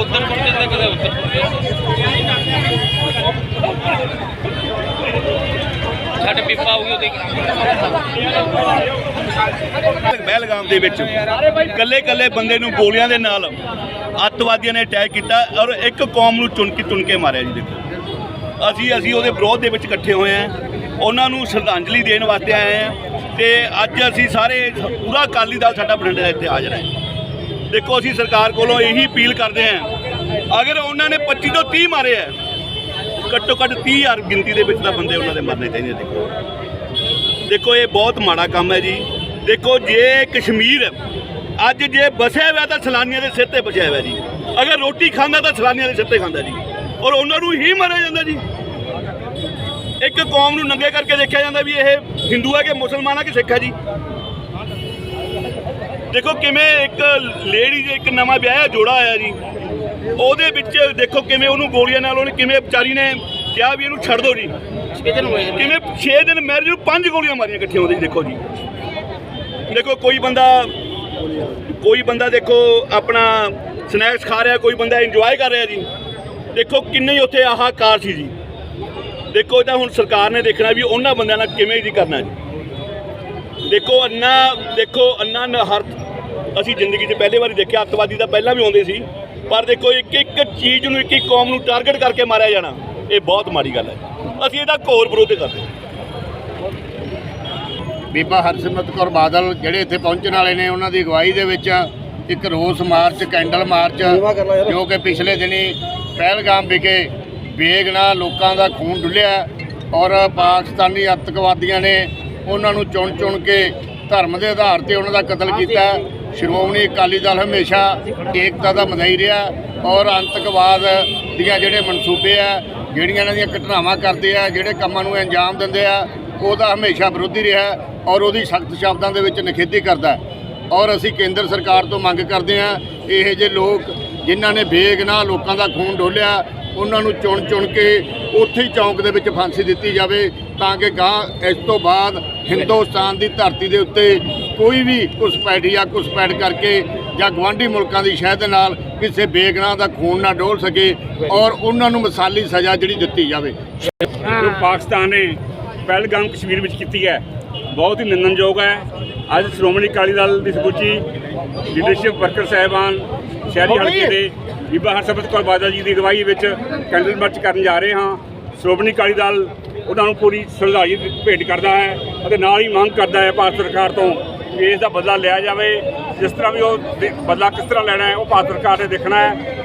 ਉੱਧਰ ਮੁੜ ਕੇ ਕਦੇ ਉੱਧਰ ਮੁੜ ਕੇ ਹੋ ਗਈ ਉਹਦੀ। ਪਹਿਲਗਾਮ ਦੇ ਵਿੱਚ ਕੱਲੇ ਕੱਲੇ ਬੰਦੇ ਨੂੰ ਗੋਲੀਆਂ ਦੇ ਨਾਲ ਅੱਤਵਾਦੀਆਂ ਨੇ ਅਟੈਕ ਕੀਤਾ ਔਰ ਇੱਕ ਕੌਮ ਨੂੰ ਚੁਣ ਕੇ ਚੁਣ ਕੇ ਮਾਰਿਆ ਜੀ ਦੇਖੋ। ਅਸੀਂ ਅਸੀਂ ਉਹਦੇ ਵਿਰੋਧ ਦੇ ਵਿੱਚ ਇਕੱਠੇ ਹੋਏ ਆ ਉਹਨਾਂ ਨੂੰ ਸ਼ਰਧਾਂਜਲੀ ਦੇਣ ਵਾਸਤੇ ਆਏ ਆ ਤੇ ਅੱਜ ਅਸੀਂ ਸਾਰੇ ਪੂਰਾ ਅਕਾਲੀ ਦਲ ਸਾਡਾ ਬਠਿੰਡੇ ਇੱਥੇ ਹਾਜ਼ਰ ਹੈ। ਦੇਖੋ ਅਸੀਂ ਸਰਕਾਰ ਕੋਲੋਂ ਇਹੀ ਅਪੀਲ ਕਰਦੇ ਹਾਂ ਅਗਰ ਉਹਨਾਂ ਨੇ 25 ਤੋਂ 30 ਮਾਰੇ ਆ ਘੱਟੋ ਘੱਟ 30000 ਗਿਣਤੀ ਦੇ ਵਿੱਚ ਤਾਂ ਬੰਦੇ ਉਹਨਾਂ ਦੇ ਮਰਨੇ ਚਾਹੀਦੇ ਦੇਖੋ। ਦੇਖੋ, ਇਹ ਬਹੁਤ ਮਾੜਾ ਕੰਮ ਹੈ ਜੀ। ਦੇਖੋ, ਜੇ ਕਸ਼ਮੀਰ ਅੱਜ ਜੇ ਬਸਿਆ ਹੋਇਆ ਤਾਂ ਸਲਾਨੀਆਂ ਦੇ ਸਿਰ ਤੇ ਬਸਿਆ ਹੋਇਆ ਜੀ। ਅਗਰ ਰੋਟੀ ਖਾਂਦਾ ਤਾਂ ਸਲਾਨੀਆਂ ਦੇ ਸਿਰ ਤੇ ਖਾਂਦਾ ਜੀ। ਔਰ ਉਹਨਾਂ ਨੂੰ ਹੀ ਮਾਰਿਆ ਜਾਂਦਾ ਜੀ। ਇੱਕ ਕੌਮ ਨੂੰ ਨੰਗੇ ਕਰਕੇ ਦੇਖਿਆ ਜਾਂਦਾ ਵੀ ਇਹ ਹਿੰਦੂ ਹੈ ਕਿ ਮੁਸਲਮਾਨ ਹੈ ਕਿ ਸਿੱਖ ਹੈ ਜੀ। ਦੇਖੋ, ਕਿਵੇਂ ਇੱਕ ਲੇਡੀ ਦੇ ਇੱਕ ਨਵਾਂ ਵਿਆਹਿਆ ਜੋੜਾ ਆਇਆ ਜੀ। ਉਹਦੇ ਵਿੱਚ ਦੇਖੋ ਕਿਵੇਂ ਉਹਨੂੰ ਗੋਲੀਆਂ ਨਾਲ ਉਹਨੇ ਕਿਵੇਂ ਵਿਚਾਰੀ ਨੇ ਕਿਹਾ ਵੀ ਇਹਨੂੰ ਛੱਡ ਦਿਓ ਜੀ। ਕਿਵੇਂ 6 ਦਿਨ ਮੈਰਿਜ ਨੂੰ ਪੰਜ ਗੋਲੀਆਂ ਮਾਰੀਆਂ ਇਕੱਠੀਆਂ ਉਹਦੇ ਦੇਖੋ ਜੀ। ਦੇਖੋ ਕੋਈ ਬੰਦਾ ਕੋਈ ਬੰਦਾ ਦੇਖੋ ਆਪਣਾ ਸਨੈਕਸ ਖਾ ਰਿਹਾ ਕੋਈ ਬੰਦਾ ਇੰਜੋਏ ਕਰ ਰਿਹਾ ਜੀ। ਦੇਖੋ ਕਿੰਨੇ ਹੀ ਉੱਥੇ ਆਹ ਕਾਰ ਸੀ ਜੀ। ਦੇਖੋ ਤਾਂ ਹੁਣ ਸਰਕਾਰ ਨੇ ਦੇਖਣਾ ਵੀ ਉਹਨਾਂ ਬੰਦਿਆਂ ਨਾਲ ਕਿਵੇਂ ਜੀ ਕਰਨਾ ਜੀ। ਦੇਖੋ ਅੰਨਾ ਦੇਖੋ ਅੰਨਾ ਹਰ ਅਸੀਂ ਜ਼ਿੰਦਗੀ 'ਚ ਪਹਿਲੀ ਵਾਰੀ ਦੇਖਿਆ ਅੱਤਵਾਦੀ ਤਾਂ ਪਹਿਲਾਂ ਵੀ ਆਉਂਦੇ ਸੀ। ਪਰ ਦੇਖੋ ਇੱਕ ਇੱਕ ਚੀਜ਼ ਨੂੰ ਇੱਕ ਇੱਕ ਕੌਮ ਨੂੰ ਟਾਰਗੇਟ ਕਰਕੇ ਮਾਰਿਆ ਜਾਣਾ ਇਹ ਬਹੁਤ ਮਾੜੀ ਗੱਲ ਹੈ। ਅਸੀਂ ਇਹਦਾ ਘੋਰ ਵਿਰੋਧ ਕਰਦੇ ਬੀਬਾ ਹਰਸਿਮਰਤ ਕੌਰ ਬਾਦਲ ਜਿਹੜੇ ਇੱਥੇ ਪਹੁੰਚਣ ਵਾਲੇ ਨੇ ਉਹਨਾਂ ਦੀ ਅਗਵਾਈ ਦੇ ਵਿੱਚ ਇੱਕ ਰੋਸ ਮਾਰਚ ਕੈਂਡਲ ਮਾਰਚ ਜੋ ਕਿ ਪਿਛਲੇ ਦਿਨੀ ਪਹਿਲਗਾਮ ਵਿਖੇ ਬੇਗਨਾ ਲੋਕਾਂ ਦਾ ਖੂਨ ਡੁੱਲਿਆ ਔਰ ਪਾਕਿਸਤਾਨੀ ਅੱਤਵਾਦੀਆਂ ਨੇ ਉਹਨਾਂ ਨੂੰ ਚੁਣ ਚੁਣ ਕੇ ਧਰਮ ਦੇ ਆਧਾਰ ਤੇ ਉਹਨਾਂ ਦਾ ਕਤਲ ਕੀਤਾ। ਸ਼੍ਰੋਮਣੀ ਅਕਾਲੀ ਦਲ ਹਮੇਸ਼ਾ ਏਕਤਾ ਦਾ ਮਨਾਈ ਰਿਹਾ ਔਰ ਅੰਤਕਵਾਦ ਦੀਆਂ ਜਿਹੜੇ ਮਨਸੂਬੇ ਆ, ਜਿਹੜੀਆਂ ਇਹਨਾਂ ਦੀਆਂ ਘਟਨਾਵਾਂ ਕਰਦੇ ਆ, ਜਿਹੜੇ ਕੰਮਾਂ ਨੂੰ ਅੰਜਾਮ ਦਿੰਦੇ ਆ, ਉਹਦਾ ਹਮੇਸ਼ਾ ਵਿਰੋਧੀ ਰਿਹਾ ਔਰ ਉਹਦੀ ਸਖਤ ਸ਼ਬਦਾਂ ਦੇ ਵਿੱਚ ਨਿਖੇਧੀ ਕਰਦਾ ਔਰ ਅਸੀਂ ਕੇਂਦਰ ਸਰਕਾਰ ਤੋਂ ਮੰਗ ਕਰਦੇ ਹਾਂ, ਇਹ ਜਿਹੇ ਲੋਕ ਜਿਨ੍ਹਾਂ ਨੇ ਬੇਗਨਾਹ ਲੋਕਾਂ ਦਾ ਖੂਨ ਡੋਲਿਆ, ਉਹਨਾਂ ਨੂੰ ਚੁਣ ਚੁਣ ਕੇ ਉੱਥੇ ਹੀ ਚੌਂਕ ਦੇ ਵਿੱਚ ਫਾਂਸੀ ਦਿੱਤੀ ਜਾਵੇ ਤਾਂ ਕਿ ਗਾਂ ਇਸ ਤੋਂ ਬਾਅਦ ਹਿੰਦੁਸਤਾਨ ਦੀ ਧਰਤੀ ਦੇ ਉੱਤੇ ਕੋਈ ਵੀ ਘੁਸਪੈਠ ਜਾਂ ਘੁਸਪੈਠ ਕਰਕੇ ਜਾਂ ਗਵਾਂਢੀ ਮੁਲਕਾਂ ਦੀ ਸ਼ਹਿ ਦੇ ਨਾਲ ਕਿਸੇ ਬੇਗਨਾਹ ਦਾ ਖੂਨ ਨਾ ਡੋਲ ਸਕੇ ਔਰ ਉਹਨਾਂ ਨੂੰ ਮਿਸਾਲੀ ਸਜ਼ਾ ਜਿਹੜੀ ਦਿੱਤੀ ਜਾਵੇ। ਜੋ ਪਾਕਿਸਤਾਨ ਨੇ ਪਹਿਲਗਾਮ ਕਸ਼ਮੀਰ ਵਿੱਚ ਕੀਤੀ ਹੈ ਬਹੁਤ ਹੀ ਨਿੰਦਣਯੋਗ ਹੈ। ਅੱਜ ਸ਼੍ਰੋਮਣੀ ਅਕਾਲੀ ਦਲ ਦੀ ਸਮੁੱਚੀ ਲੀਡਰਸ਼ਿਪ ਵਰਕਰ ਸਾਹਿਬਾਨ ਸ਼ਹਿਰੀ ਹਲਕੇ ਦੇ ਬੀਬਾ ਹਰਸਿਮਰਤ ਕੌਰ ਬਾਦਲ ਜੀ ਦੀ ਅਗਵਾਈ ਵਿੱਚ ਕੈਂਡਲ ਮਾਰਚ ਕਰਨ ਜਾ ਰਹੇ ਹਾਂ। ਸ਼੍ਰੋਮਣੀ ਅਕਾਲੀ ਦਲ ਉਹਨਾਂ ਨੂੰ ਪੂਰੀ ਸ਼ਰਧਾਂਜਲੀ ਭੇਟ ਕਰਦਾ ਹੈ ਅਤੇ ਨਾਲ ਹੀ ਮੰਗ ਕਰਦਾ ਹੈ ਭਾਰਤ ਸਰਕਾਰ ਤੋਂ ਕਿ ਇਸ ਦਾ ਬਦਲਾ ਲਿਆ ਜਾਵੇ। ਜਿਸ ਤਰ੍ਹਾਂ ਵੀ ਉਹ ਦੇ- ਬਦਲਾ ਕਿਸ ਤਰ੍ਹਾਂ ਲੈਣਾ ਹੈ, ਉਹ ਭਾਰਤ ਸਰਕਾਰ ਨੇ ਦੇਖਣਾ ਹੈ।